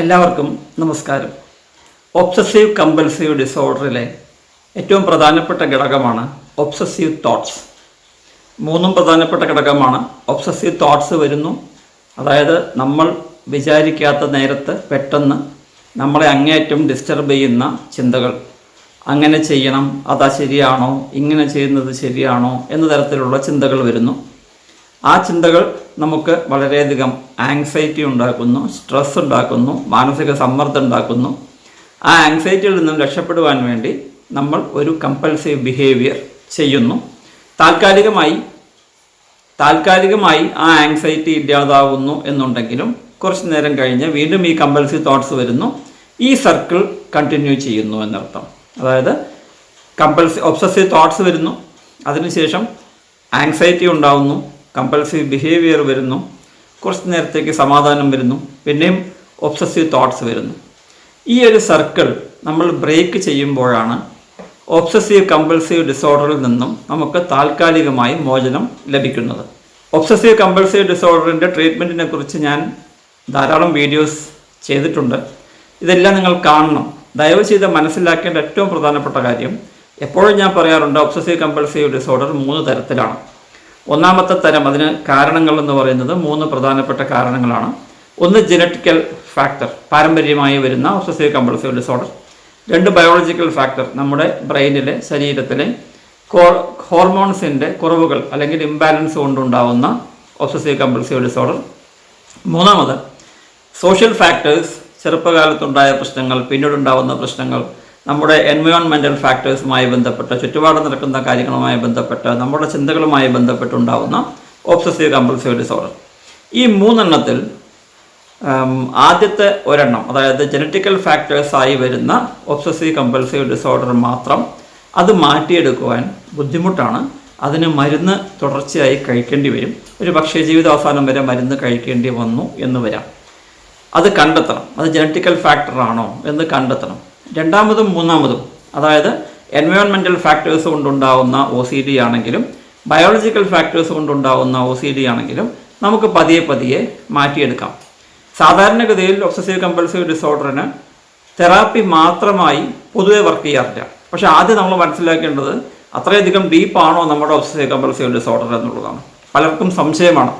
എല്ലാവർക്കും നമസ്കാരം. Obsessive compulsive ഡിസോർഡറിലെ ഏറ്റവും പ്രധാനപ്പെട്ട ഘടകമാണ് ഒബ്സസീവ് തോട്ട്സ് മൂന്നും പ്രധാനപ്പെട്ട ഘടകമാണ് ഒബ്സസീവ് തോട്ട്സ് വരുന്നു. അതായത് നമ്മൾ വിചാരിക്കാത്ത നേരത്ത് പെട്ടെന്ന് നമ്മളെ അങ്ങേയറ്റം ഡിസ്റ്റർബ് ചെയ്യുന്ന ചിന്തകൾ. അങ്ങനെ ചെയ്യണം അതാ ശരിയാണോ ഇങ്ങനെ ചെയ്യുന്നത് ശരിയാണോ എന്ന തരത്തിലുള്ള ചിന്തകൾ വരുന്നു. ആ ചിന്തകൾ നമുക്ക് വളരെയധികം ആങ്സൈറ്റി ഉണ്ടാക്കുന്നു സ്ട്രെസ് ഉണ്ടാക്കുന്നു മാനസിക സമ്മർദ്ദം ഉണ്ടാക്കുന്നു. ആ ആങ്സൈറ്റിയിൽ നിന്നും രക്ഷപ്പെടുവാൻ വേണ്ടി നമ്മൾ ഒരു കമ്പൽസീവ് ബിഹേവിയർ ചെയ്യുന്നു. താൽക്കാലികമായി താൽക്കാലികമായി ആ ആങ്സൈറ്റി ഇല്ലാതാവുന്നു എന്നുണ്ടെങ്കിലും കുറച്ച് നേരം കഴിഞ്ഞ് വീണ്ടും ഈ കമ്പൽസീവ് തോട്ട്സ് വരുന്നു. ഈ സർക്കിൾ കണ്ടിന്യൂ ചെയ്യുന്നു എന്നർത്ഥം. അതായത് കമ്പൽസി ഒബ്സസീവ് തോട്ട്സ് വരുന്നു. അതിനുശേഷം ആങ്സൈറ്റി ഉണ്ടാവുന്നു. കമ്പൽസീവ് ബിഹേവിയർ വരുന്നു. കുറച്ച് നേരത്തേക്ക് സമാധാനം വരുന്നു. പിന്നെയും ഒബ്സസീവ് തോട്ട്സ് വരുന്നു. ഈ ഒരു സർക്കിൾ നമ്മൾ ബ്രേക്ക് ചെയ്യുമ്പോഴാണ് ഒബ്സസീവ് കമ്പൽസീവ് ഡിസോർഡറിൽ നിന്നും നമുക്ക് താൽക്കാലികമായി മോചനം ലഭിക്കുന്നത്. ഒബ്സസീവ് കമ്പൽസീവ് ഡിസോർഡറിന്റെ ട്രീറ്റ്മെന്റിനെ കുറിച്ച് ഞാൻ ധാരാളം വീഡിയോസ് ചെയ്തിട്ടുണ്ട്. ഇതെല്ലാം നിങ്ങൾ കാണണം. ദയവ് ചെയ്ത് മനസ്സിലാക്കേണ്ട ഏറ്റവും പ്രധാനപ്പെട്ട കാര്യം എപ്പോഴും ഞാൻ പറയാറുണ്ട് ഒബ്സസീവ് കമ്പൽസീവ് ഡിസോർഡർ മൂന്ന് തരത്തിലാണ്. ഒന്നാമത്തെ തരം അതിന് കാരണങ്ങൾ എന്ന് പറയുന്നത് മൂന്ന് പ്രധാനപ്പെട്ട കാരണങ്ങളാണ്. ഒന്ന് ജനറ്റിക്കൽ ഫാക്ടർ പാരമ്പര്യമായി വരുന്ന ഒബ്സസീവ് കമ്പൾസീവ് ഡിസോർഡർ രണ്ട് ബയോളജിക്കൽ ഫാക്ടർ നമ്മുടെ ബ്രെയിനിലെ ശരീരത്തിലെ ഹോർമോൺസിന്റെ കുറവുകൾ അല്ലെങ്കിൽ ഇംബാലൻസ് കൊണ്ടുണ്ടാവുന്ന ഒബ്സസീവ് കമ്പൾസീവ് ഡിസോർഡർ മൂന്നാമത് സോഷ്യൽ ഫാക്ടേഴ്സ് ചെറുപ്പകാലത്തുണ്ടായ പ്രശ്നങ്ങൾ പിന്നീടുണ്ടാവുന്ന പ്രശ്നങ്ങൾ നമ്മുടെ എൻവയോൺമെന്റൽ ഫാക്ടേഴ്സുമായി ബന്ധപ്പെട്ട് ചുറ്റുപാട് നടക്കുന്ന കാര്യങ്ങളുമായി ബന്ധപ്പെട്ട് നമ്മുടെ ചിന്തകളുമായി ബന്ധപ്പെട്ടുണ്ടാവുന്ന ഓബ്സസീവ് കമ്പൾസീവ് ഡിസോർഡർ ഈ മൂന്നെണ്ണത്തിൽ ആദ്യത്തെ ഒരെണ്ണം അതായത് ജനറ്റിക്കൽ ഫാക്ടേഴ്സായി വരുന്ന ഒബ്സസീവ് കമ്പൾസീവ് ഡിസോർഡർ മാത്രം അത് മാറ്റിയെടുക്കുവാൻ ബുദ്ധിമുട്ടാണ്. അതിന് മരുന്ന് തുടർച്ചയായി കഴിക്കേണ്ടി വരും. ഒരു പക്ഷേ ജീവിതാവസാനം വരെ മരുന്ന് കഴിക്കേണ്ടി വന്നു എന്ന് വരാം. അത് കണ്ടെത്തണം. അത് ജനറ്റിക്കൽ ഫാക്ടറാണോ എന്ന് കണ്ടെത്തണം. രണ്ടാമതും മൂന്നാമതും അതായത് എൻവയോൺമെന്റൽ ഫാക്ടേഴ്സ് കൊണ്ടുണ്ടാവുന്ന ഒ സി ഡി ആണെങ്കിലും ബയോളജിക്കൽ ഫാക്ടേഴ്സ് കൊണ്ടുണ്ടാവുന്ന ഒ സി ഡി ആണെങ്കിലും നമുക്ക് പതിയെ പതിയെ മാറ്റിയെടുക്കാം. സാധാരണഗതിയിൽ ഒക്സസീവ് കമ്പൾസീവ് ഡിസോർഡറിന് തെറാപ്പി മാത്രമായി പൊതുവെ വർക്ക് ചെയ്യാറില്ല. പക്ഷേ ആദ്യം നമ്മൾ മനസ്സിലാക്കേണ്ടത് അത്രയധികം ഡീപ്പാണോ നമ്മുടെ ഒക്സസീവ് കമ്പൾസീവ് ഡിസോർഡർ എന്നുള്ളതാണ്. പലർക്കും സംശയമാണ്.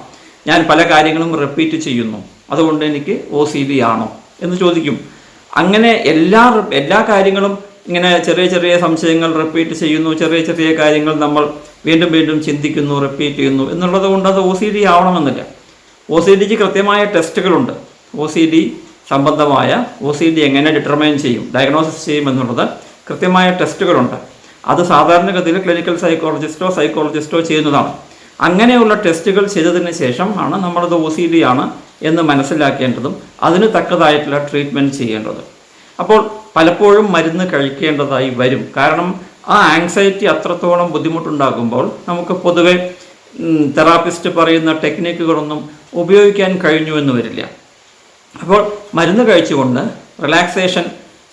ഞാൻ പല കാര്യങ്ങളും റിപ്പീറ്റ് ചെയ്യുന്നു. അതുകൊണ്ട് എനിക്ക് ഒ സി ഡി ആണോ എന്ന് ചോദിക്കും. അങ്ങനെ എല്ലാ എല്ലാ കാര്യങ്ങളും ഇങ്ങനെ ചെറിയ ചെറിയ സംശയങ്ങൾ റിപ്പീറ്റ് ചെയ്യുന്നു ചെറിയ ചെറിയ കാര്യങ്ങൾ നമ്മൾ വീണ്ടും വീണ്ടും ചിന്തിക്കുന്നു റിപ്പീറ്റ് ചെയ്യുന്നു എന്നുള്ളത് കൊണ്ട് അത് ഒ സി ഡി ആവണമെന്നില്ല. ഒ സി ഡിക്ക് കൃത്യമായ ടെസ്റ്റുകളുണ്ട്. ഒ സി ഡി സംബന്ധമായ ഒ സി ഡി എങ്ങനെ ഡിറ്റർമൈൻ ചെയ്യും ഡയഗ്നോസിസ് ചെയ്യും എന്നുള്ളത് കൃത്യമായ ടെസ്റ്റുകളുണ്ട്. അത് സാധാരണഗതിയിൽ ക്ലിനിക്കൽ സൈക്കോളജിസ്റ്റോ സൈക്കോളജിസ്റ്റോ ചെയ്യുന്നതാണ്. അങ്ങനെയുള്ള ടെസ്റ്റുകൾ ചെയ്തതിന് ശേഷം ആണ് നമ്മളത് ഒ സി ഡി ആണ് എന്ന് മനസ്സിലാക്കേണ്ടതും അതിന് തക്കതായിട്ടുള്ള ട്രീറ്റ്മെന്റ് ചെയ്യേണ്ടതും. അപ്പോൾ പലപ്പോഴും മരുന്ന് കഴിക്കേണ്ടതായി വരും. കാരണം ആ ആങ്സൈറ്റി അത്രത്തോളം ബുദ്ധിമുട്ടുണ്ടാകുമ്പോൾ നമുക്ക് പൊതുവെ തെറാപ്പിസ്റ്റ് പറയുന്ന ടെക്നിക്കുകളൊന്നും ഉപയോഗിക്കാൻ കഴിഞ്ഞു എന്ന് വരില്ല. അപ്പോൾ മരുന്ന് കഴിച്ചുകൊണ്ട് റിലാക്സേഷൻ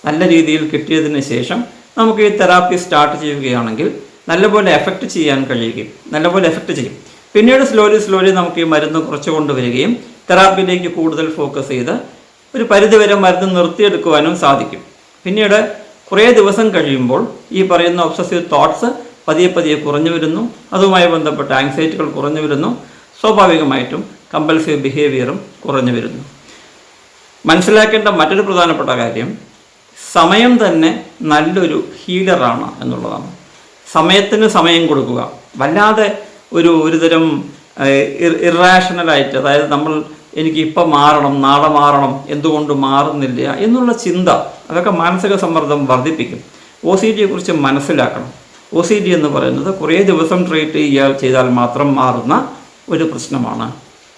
നല്ല രീതിയിൽ കിട്ടിയതിന് ശേഷം നമുക്ക് ഈ തെറാപ്പി സ്റ്റാർട്ട് ചെയ്യുകയാണെങ്കിൽ നല്ലപോലെ എഫക്റ്റ് ചെയ്യാൻ കഴിയുകയും നല്ലപോലെ എഫക്റ്റ് ചെയ്യും. പിന്നീട് സ്ലോലി സ്ലോലി നമുക്ക് ഈ മരുന്ന് കുറച്ചുകൊണ്ട് കൊണ്ടുവരികയും തെറാപ്പിയിലേക്ക് കൂടുതൽ ഫോക്കസ് ചെയ്ത് ഒരു പരിധിവരെ മരുന്ന് നിർത്തിയെടുക്കുവാനും സാധിക്കും. പിന്നീട് കുറേ ദിവസം കഴിയുമ്പോൾ ഈ പറയുന്ന ഒബ്സസീവ് തോട്ട്സ് പതിയെ പതിയെ കുറഞ്ഞു വരുന്നു. അതുമായി ബന്ധപ്പെട്ട ആങ്സൈറ്റികൾ കുറഞ്ഞു വരുന്നു. സ്വാഭാവികമായിട്ടും കമ്പൽസീവ് ബിഹേവിയറും കുറഞ്ഞു വരുന്നു. മനസ്സിലാക്കേണ്ട മറ്റൊരു പ്രധാനപ്പെട്ട കാര്യം സമയം തന്നെ നല്ലൊരു ഹീലറാണ് എന്നുള്ളതാണ്. സമയത്തിന് സമയം കൊടുക്കുക. വല്ലാതെ ഒരു ഒരുതരം ഇറാഷണലായിട്ട് അതായത് നമ്മൾ എനിക്ക് ഇപ്പം മാറണം നാളെ മാറണം എന്തുകൊണ്ട് മാറുന്നില്ല എന്നുള്ള ചിന്ത അതൊക്കെ മാനസിക സമ്മർദ്ദം വർദ്ധിപ്പിക്കും. ഒ സി ഡിയെ കുറിച്ച് മനസ്സിലാക്കണം. ഒ സി ഡി എന്ന് പറയുന്നത് കുറേ ദിവസം ട്രീറ്റ് ചെയ്യാൻ ചെയ്താൽ മാത്രം മാറുന്ന ഒരു പ്രശ്നമാണ്.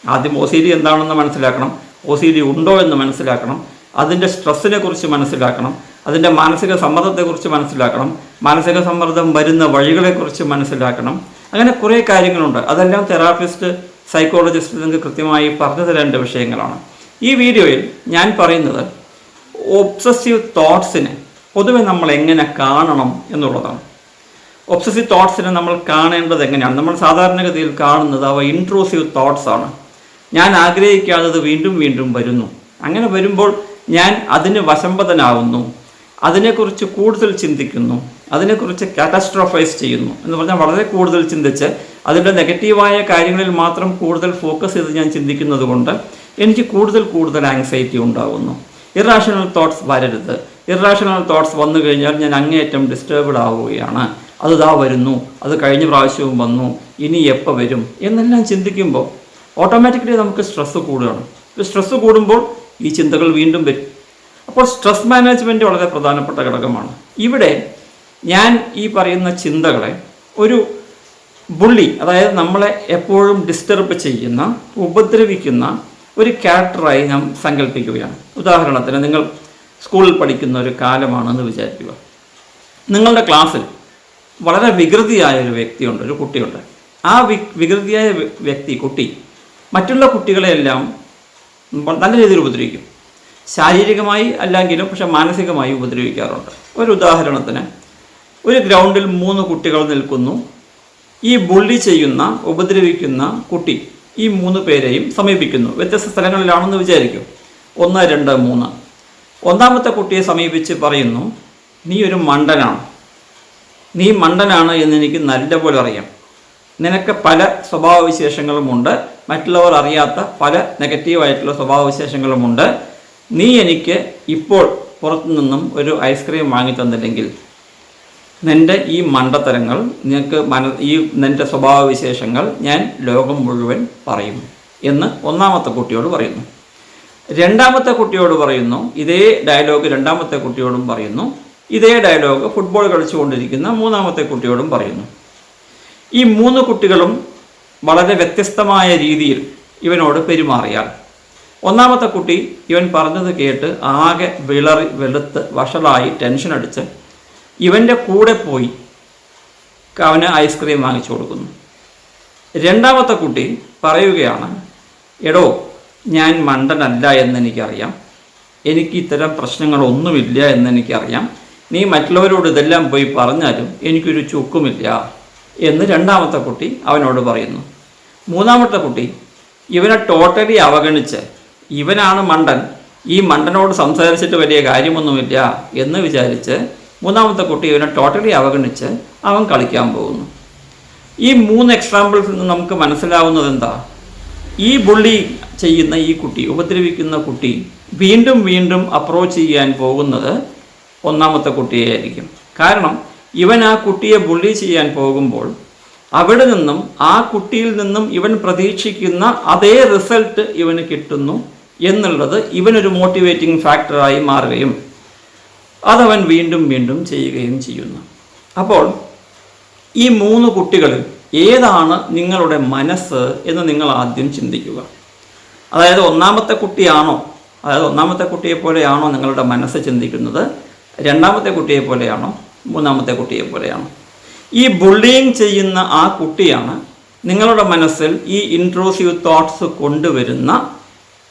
ആദ്യം ഒ സി ഡി എന്താണെന്ന് മനസ്സിലാക്കണം. ഒ സി ഡി ഉണ്ടോ എന്ന് മനസ്സിലാക്കണം. അതിന്റെ സ്ട്രെസ്സിനെ കുറിച്ച് മനസ്സിലാക്കണം. അതിന്റെ മാനസിക സമ്മർദ്ദത്തെക്കുറിച്ച് മനസ്സിലാക്കണം. മാനസിക സമ്മർദ്ദം വരുന്ന വഴികളെക്കുറിച്ച് മനസ്സിലാക്കണം. അങ്ങനെ കുറേ കാര്യങ്ങളുണ്ട്. അതെല്ലാം തെറാപ്പിസ്റ്റ് സൈക്കോളജിസ്റ്റ് നിങ്ങൾക്ക് കൃത്യമായി പറഞ്ഞു തരേണ്ട വിഷയങ്ങളാണ്. ഈ വീഡിയോയിൽ ഞാൻ പറയുന്നത് ഒബ്സസീവ് തോട്ട്സിനെ പൊതുവെ നമ്മൾ എങ്ങനെ കാണണം എന്നുള്ളതാണ്. ഒബ്സസീവ് തോട്ട്സിനെ നമ്മൾ കാണേണ്ടത് എങ്ങനെയാണ്? നമ്മൾ സാധാരണഗതിയിൽ കാണുന്നത് അവ ഇൻട്രൂസീവ് തോട്ട്സ് ആണ്. ഞാൻ ആഗ്രഹിക്കാത്തത് വീണ്ടും വീണ്ടും വരുന്നു. അങ്ങനെ വരുമ്പോൾ ഞാൻ അതിന് വശംബദനാവുന്നു അതിനെക്കുറിച്ച് കൂടുതൽ ചിന്തിക്കുന്നു അതിനെക്കുറിച്ച് കാറ്റാസ്ട്രോഫൈസ് ചെയ്യുന്നു എന്ന് പറഞ്ഞാൽ വളരെ കൂടുതൽ ചിന്തിച്ച് അതിന്റെ നെഗറ്റീവായ കാര്യങ്ങളിൽ മാത്രം കൂടുതൽ ഫോക്കസ് ചെയ്ത് ഞാൻ ചിന്തിക്കുന്നത് കൊണ്ട് എനിക്ക് കൂടുതൽ കൂടുതൽ ആങ്സൈറ്റി ഉണ്ടാകുന്നു ഇറാഷണൽ തോട്ട്സ് വരരുത്. ഇറാഷണൽ തോട്ട്സ് വന്നു കഴിഞ്ഞാൽ ഞാൻ അങ്ങേയറ്റം ഡിസ്റ്റർബ്ഡ് ആവുകയാണ്. അത് ഇതാ വരുന്നു അത് കഴിഞ്ഞ പ്രാവശ്യവും വന്നു ഇനി എപ്പോൾ വരും എന്നെല്ലാം ചിന്തിക്കുമ്പോൾ ഓട്ടോമാറ്റിക്കലി നമുക്ക് സ്ട്രെസ്സ് കൂടുകയാണ്. സ്ട്രെസ്സ് കൂടുമ്പോൾ ഈ ചിന്തകൾ വീണ്ടും വരും. അപ്പോൾ സ്ട്രെസ് മാനേജ്മെന്റ് വളരെ പ്രധാനപ്പെട്ട ഘടകമാണ്. ഇവിടെ ഞാൻ ഈ പറയുന്ന ചിന്തകളെ ഒരു ബുള്ളി അതായത് നമ്മളെ എപ്പോഴും ഡിസ്റ്റർബ് ചെയ്യുന്ന ഉപദ്രവിക്കുന്ന ഒരു ക്യാരക്ടറായി ഞാൻ സങ്കല്പിക്കുകയാണ് ഉദാഹരണത്തിന് നിങ്ങൾ സ്കൂളിൽ പഠിക്കുന്ന ഒരു കാലമാണെന്ന് വിചാരിക്കുക. നിങ്ങളുടെ ക്ലാസ്സിൽ വളരെ വികൃതിയായ ഒരു വ്യക്തിയുണ്ട് ഒരു കുട്ടിയുണ്ട്. ആ വി വികൃതിയായ വ്യക്തി കുട്ടി മറ്റുള്ള കുട്ടികളെയെല്ലാം നല്ല രീതിയിൽ ഉപദ്രവിക്കും. ശാരീരികമായി അല്ലെങ്കിലും പക്ഷെ മാനസികമായി ഉപദ്രവിക്കാറുണ്ട്. ഒരു ഉദാഹരണത്തിന് ഒരു ഗ്രൗണ്ടിൽ മൂന്ന് കുട്ടികൾ നിൽക്കുന്നു. ഈ ബുള്ളി ചെയ്യുന്ന ഉപദ്രവിക്കുന്ന കുട്ടി ഈ മൂന്ന് പേരെയും സമീപിക്കുന്നു. വ്യത്യസ്ത സ്ഥലങ്ങളിലാണെന്ന് വിചാരിക്കും. ഒന്ന് രണ്ട് മൂന്ന്. ഒന്നാമത്തെ കുട്ടിയെ സമീപിച്ച് പറയുന്നു നീ ഒരു മണ്ടനാണ്. നീ മണ്ടനാണ് എന്ന് എനിക്ക് നല്ലപോലെ അറിയാം. നിനക്ക് പല സ്വഭാവവിശേഷങ്ങളുമുണ്ട്. മറ്റുള്ളവർ അറിയാത്ത പല നെഗറ്റീവായിട്ടുള്ള സ്വഭാവവിശേഷങ്ങളുമുണ്ട്. നീ എനിക്ക് ഇപ്പോൾ പുറത്തു നിന്നും ഒരു ഐസ്ക്രീം വാങ്ങി തന്നില്ലെങ്കിൽ നിന്റെ ഈ മണ്ടത്തരങ്ങൾ നിനക്ക് മന ഈ നിന്റെ സ്വഭാവവിശേഷങ്ങൾ ഞാൻ ലോകം മുഴുവൻ പറയും എന്ന് ഒന്നാമത്തെ കുട്ടിയോട് പറയുന്നു. രണ്ടാമത്തെ കുട്ടിയോട് പറയുന്നു ഇതേ ഡയലോഗ് രണ്ടാമത്തെ കുട്ടിയോടും പറയുന്നു ഇതേ ഡയലോഗ് ഫുട്ബോൾ കളിച്ചുകൊണ്ടിരിക്കുന്ന മൂന്നാമത്തെ കുട്ടിയോടും പറയുന്നു. ഈ മൂന്ന് കുട്ടികളും വളരെ വ്യത്യസ്തമായ രീതിയിൽ ഇവനോട് പെരുമാറിയാൽ ഒന്നാമത്തെ കുട്ടി ഇവൻ പറഞ്ഞത് കേട്ട് ആകെ വിളറി വെളുത്ത് വഷളായി ടെൻഷൻ അടിച്ച് ഇവന്റെ കൂടെ പോയി അവന് ഐസ്ക്രീം വാങ്ങിച്ചു കൊടുക്കുന്നു. രണ്ടാമത്തെ കുട്ടി പറയുകയാണ് എടോ ഞാൻ മണ്ടനല്ല എന്നെനിക്കറിയാം. എനിക്ക് ഇത്തരം പ്രശ്നങ്ങളൊന്നുമില്ല എന്നെനിക്കറിയാം. നീ മറ്റുള്ളവരോട് ഇതെല്ലാം പോയി പറഞ്ഞാലും എനിക്കൊരു ചുക്കുമില്ല. എന്ന് രണ്ടാമത്തെ കുട്ടി അവനോട് പറയുന്നു. മൂന്നാമത്തെ കുട്ടി ഇവനെ ടോട്ടലി അവഗണിച്ച് ഇവനാണ് മണ്ടൻ. ഈ മണ്ടനോട് സംസാരിച്ചിട്ട് വലിയ കാര്യമൊന്നുമില്ല എന്ന് വിചാരിച്ച് മൂന്നാമത്തെ കുട്ടി ഇവനെ ടോട്ടലി അവഗണിച്ച് അവൻ കളിക്കാൻ പോകുന്നു. ഈ മൂന്ന് എക്സാമ്പിൾസിൽ നിന്ന് നമുക്ക് മനസ്സിലാവുന്നത് എന്താ? ഈ ബുള്ളി ചെയ്യുന്ന ഈ കുട്ടി ഉപദ്രവിക്കുന്ന കുട്ടി വീണ്ടും വീണ്ടും അപ്രോച്ച് ചെയ്യാൻ പോകുന്നത് ഒന്നാമത്തെ കുട്ടിയായിരിക്കും. കാരണം ഇവൻ ആ കുട്ടിയെ ബുള്ളി ചെയ്യാൻ പോകുമ്പോൾ അവിടെ നിന്നും ആ കുട്ടിയിൽ നിന്നും ഇവൻ പ്രതീക്ഷിക്കുന്ന അതേ റിസൾട്ട് ഇവന് കിട്ടുന്നു എന്നുള്ളത് ഇവനൊരു മോട്ടിവേറ്റിംഗ് ഫാക്ടറായി മാറുകയും അതവൻ വീണ്ടും വീണ്ടും ചെയ്യുകയും ചെയ്യുന്നു. അപ്പോൾ ഈ മൂന്ന് കുട്ടികളിൽ ഏതാണ് നിങ്ങളുടെ മനസ്സ് എന്ന് നിങ്ങൾ ആദ്യം ചിന്തിക്കുക. അതായത് ഒന്നാമത്തെ കുട്ടിയാണോ അതായത് ഒന്നാമത്തെ കുട്ടിയെ പോലെയാണോ നിങ്ങളുടെ മനസ്സ് ചിന്തിക്കുന്നത് രണ്ടാമത്തെ കുട്ടിയെ പോലെയാണോ മൂന്നാമത്തെ കുട്ടിയെ പോലെയാണോ? ഈ ബുള്ളിങ് ചെയ്യുന്ന ആ കുട്ടിയാണ് നിങ്ങളുടെ മനസ്സിൽ ഈ ഇൻട്രോസീവ് തോട്ട്സ് കൊണ്ടുവരുന്ന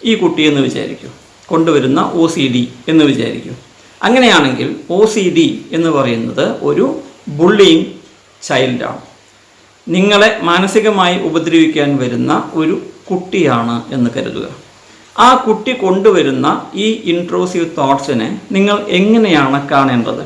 ഈ കുട്ടി എന്ന് വിചാരിക്കും. കൊണ്ടുവരുന്ന ഒ സി ഡി എന്ന് വിചാരിക്കും. അങ്ങനെയാണെങ്കിൽ ഒ സി ഡി എന്ന് പറയുന്നത് ഒരു ബുള്ളിങ് ചൈൽഡാണ് നിങ്ങളെ മാനസികമായി ഉപദ്രവിക്കാൻ വരുന്ന ഒരു കുട്ടിയാണ് എന്ന് കരുതുക. ആ കുട്ടി കൊണ്ടുവരുന്ന ഈ ഇൻട്രോസീവ് തോട്ട്സിനെ നിങ്ങൾ എങ്ങനെയാണ് കാണേണ്ടത്?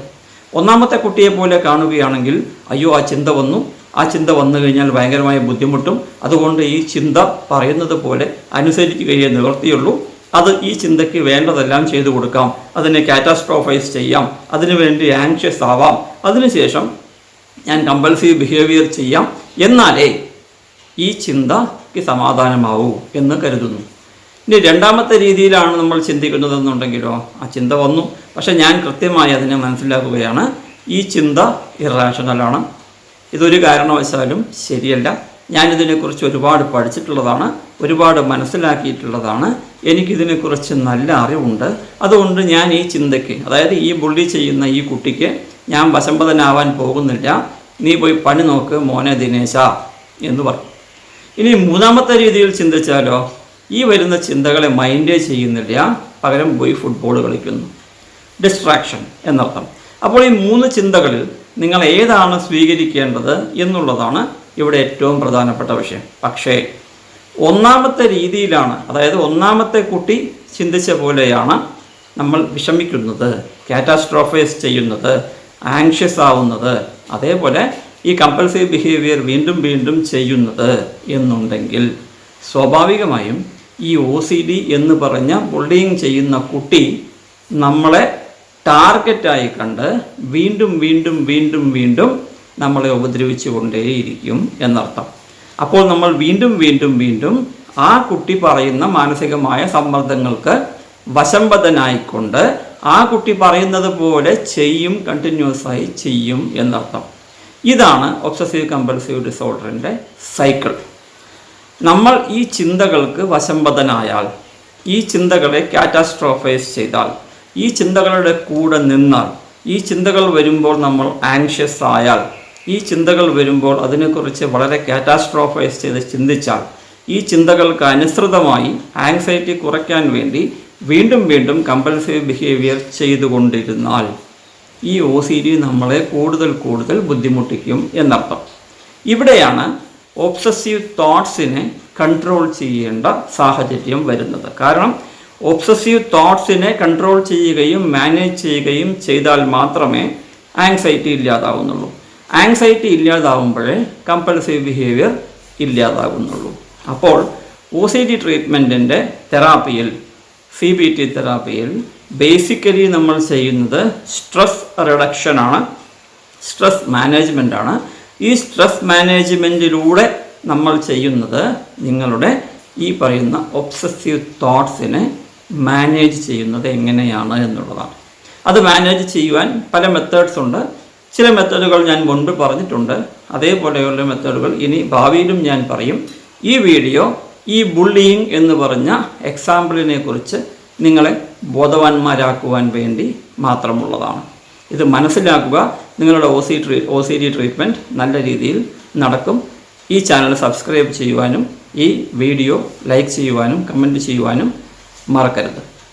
ഒന്നാമത്തെ കുട്ടിയെ പോലെ കാണുകയാണെങ്കിൽ അയ്യോ ആ ചിന്ത വന്നു ആ ചിന്ത വന്നു കഴിഞ്ഞാൽ ഭയങ്കരമായ ബുദ്ധിമുട്ടും. അതുകൊണ്ട് ഈ ചിന്ത പറയുന്നത് പോലെ അനുസരിക്കുകയേ നിവർത്തിയുള്ളൂ. അത് ഈ ചിന്തയ്ക്ക് വേണ്ടതെല്ലാം ചെയ്തു കൊടുക്കാം. അതിനെ കാറ്റാസ്ട്രോഫൈസ് ചെയ്യാം. അതിനുവേണ്ടി ആങ്ഷ്യസ് ആവാം. അതിനുശേഷം ഞാൻ കമ്പൽസീവ് ബിഹേവിയർ ചെയ്യാം. എന്നാലേ ഈ ചിന്തയ്ക്ക് സമാധാനമാവൂ എന്ന് കരുതുന്നു. ഇനി രണ്ടാമത്തെ രീതിയിലാണ് നമ്മൾ ചിന്തിക്കുന്നതെന്നുണ്ടെങ്കിലോ ആ ചിന്ത വന്നു. പക്ഷെ ഞാൻ കൃത്യമായി അതിനെ മനസ്സിലാക്കുകയാണ്. ഈ ചിന്ത ഇറാഷണലാണ് ഇതൊരു കാരണവശാലും ശരിയല്ല. ഞാനിതിനെക്കുറിച്ച് ഒരുപാട് പഠിച്ചിട്ടുള്ളതാണ് ഒരുപാട് മനസ്സിലാക്കിയിട്ടുള്ളതാണ്. എനിക്കിതിനെക്കുറിച്ച് നല്ല അറിവുണ്ട്. അതുകൊണ്ട് ഞാൻ ഈ ചിന്തയ്ക്ക് അതായത് ഈ ബുള്ളി ചെയ്യുന്ന ഈ കുട്ടിക്ക് ഞാൻ വശമ്പതനാവാൻ പോകുന്നില്ല. നീ പോയി പണി നോക്ക് മോനെ ദിനേശ എന്ന് പറഞ്ഞു ഇനി മൂന്നാമത്തെ രീതിയിൽ ചിന്തിച്ചാലോ ഈ വരുന്ന ചിന്തകളെ മൈൻഡേ ചെയ്യുന്നില്ല. പകരം പോയി ഫുട്ബോൾ കളിക്കുന്നു. ഡിസ്ട്രാക്ഷൻ എന്നർത്ഥം. അപ്പോൾ ഈ മൂന്ന് ചിന്തകളിൽ നിങ്ങൾ ഏതാണ് സ്വീകരിക്കേണ്ടത് എന്നുള്ളതാണ് ഇവിടെ ഏറ്റവും പ്രധാനപ്പെട്ട വിഷയം. പക്ഷേ ഒന്നാമത്തെ രീതിയിലാണ് അതായത് ഒന്നാമത്തെ കുട്ടി ചിന്തിച്ച പോലെയാണ് നമ്മൾ വിഷമിക്കുന്നത് കാറ്റാസ്ട്രോഫൈസ് ചെയ്യുന്നത് ആങ്ഷ്യസ് ആവുന്നത് അതേപോലെ ഈ കമ്പൽസറി ബിഹേവിയർ വീണ്ടും വീണ്ടും ചെയ്യുന്നത് എന്നുണ്ടെങ്കിൽ സ്വാഭാവികമായും ഈ ഒ സി ഡി എന്ന് പറഞ്ഞ ബുള്ളിങ് ചെയ്യുന്ന കുട്ടി നമ്മളെ ടാർഗറ്റായി കണ്ട് വീണ്ടും വീണ്ടും വീണ്ടും വീണ്ടും നമ്മളെ ഉപദ്രവിച്ചു കൊണ്ടേയിരിക്കും എന്നർത്ഥം. അപ്പോൾ നമ്മൾ വീണ്ടും വീണ്ടും വീണ്ടും ആ കുട്ടി പറയുന്ന മാനസികമായ സമ്മർദ്ദങ്ങൾക്ക് വശംബദ്ധനായിക്കൊണ്ട് ആ കുട്ടി പറയുന്നത് പോലെ ചെയ്യും കണ്ടിന്യൂസ് ആയി ചെയ്യും എന്നർത്ഥം. ഇതാണ് ഒബ്സസീവ് കമ്പൽസീവ് ഡിസോർഡറിന്റെ സൈക്കിൾ നമ്മൾ ഈ ചിന്തകൾക്ക് വശംബദ്ധനായാൽ ഈ ചിന്തകളെ കാറ്റാസ്ട്രോഫൈസ് ചെയ്താൽ ഈ ചിന്തകളുടെ കൂടെ നിന്നാൽ ഈ ചിന്തകൾ വരുമ്പോൾ നമ്മൾ ആങ്ഷ്യസ് ആയാൽ ഈ ചിന്തകൾ വരുമ്പോൾ അതിനെക്കുറിച്ച് വളരെ കാറ്റാസ്ട്രോഫൈസ് ചെയ്ത് ചിന്തിച്ചാൽ ഈ ചിന്തകൾക്ക് അനുസൃതമായി ആങ്സൈറ്റി കുറയ്ക്കാൻ വേണ്ടി വീണ്ടും വീണ്ടും കമ്പൽസീവ് ബിഹേവിയർ ചെയ്തുകൊണ്ടിരുന്നാൽ ഈ ഒ സി ഡി നമ്മളെ കൂടുതൽ കൂടുതൽ ബുദ്ധിമുട്ടിക്കും എന്നർത്ഥം. ഇവിടെയാണ് ഒബ്സസീവ് തോട്ട്സിനെ കൺട്രോൾ ചെയ്യേണ്ട സാഹചര്യം വരുന്നത്. കാരണം ഒബ്സസീവ് തോട്ട്സിനെ കൺട്രോൾ ചെയ്യുകയും മാനേജ് ചെയ്യുകയും ചെയ്താൽ മാത്രമേ ആങ്സൈറ്റി ഇല്ലാതാവുന്നുള്ളൂ. ആങ്സൈറ്റി ഇല്ലാതാവുമ്പോഴേ കമ്പൽസീവ് ബിഹേവിയർ ഇല്ലാതാകുന്നുള്ളൂ അപ്പോൾ ഒ സി ഡി ട്രീറ്റ്മെന്റിന്റെ തെറാപ്പിയിൽ സി ബി ടി തെറാപ്പിയിൽ ബേസിക്കലി നമ്മൾ ചെയ്യുന്നത് സ്ട്രെസ് റിഡക്ഷനാണ് സ്ട്രെസ് മാനേജ്മെന്റ് ആണ് ഈ സ്ട്രെസ് മാനേജ്മെന്റിലൂടെ നമ്മൾ ചെയ്യുന്നത് നിങ്ങളുടെ ഈ പറയുന്ന ഒബ്സസീവ് തോട്ട്സിനെ മാനേജ് ചെയ്യുന്നത് എങ്ങനെയാണ് എന്നുള്ളതാണ്. അത് മാനേജ് ചെയ്യുവാൻ പല മെത്തേഡ്സ് ഉണ്ട്. ചില മെത്തേഡുകൾ ഞാൻ മുൻപ് പറഞ്ഞിട്ടുണ്ട്. അതേപോലെയുള്ള മെത്തേഡുകൾ ഇനി ഭാവിയിലും ഞാൻ പറയും. ഈ വീഡിയോ ഈ ബുള്ളിയിങ് എന്ന് പറഞ്ഞ എക്സാമ്പിളിനെ കുറിച്ച് നിങ്ങളെ ബോധവാന്മാരാക്കുവാൻ വേണ്ടി മാത്രമുള്ളതാണ്. ഇത് മനസ്സിലാക്കുക. നിങ്ങളുടെ O C tree O C D treatment നല്ല രീതിയിൽ നടക്കും. ഈ ചാനൽ സബ്സ്ക്രൈബ് ചെയ്യുവാനും ഈ വീഡിയോ ലൈക്ക് ചെയ്യുവാനും കമന്റ് ചെയ്യുവാനും മറക്കരുത്.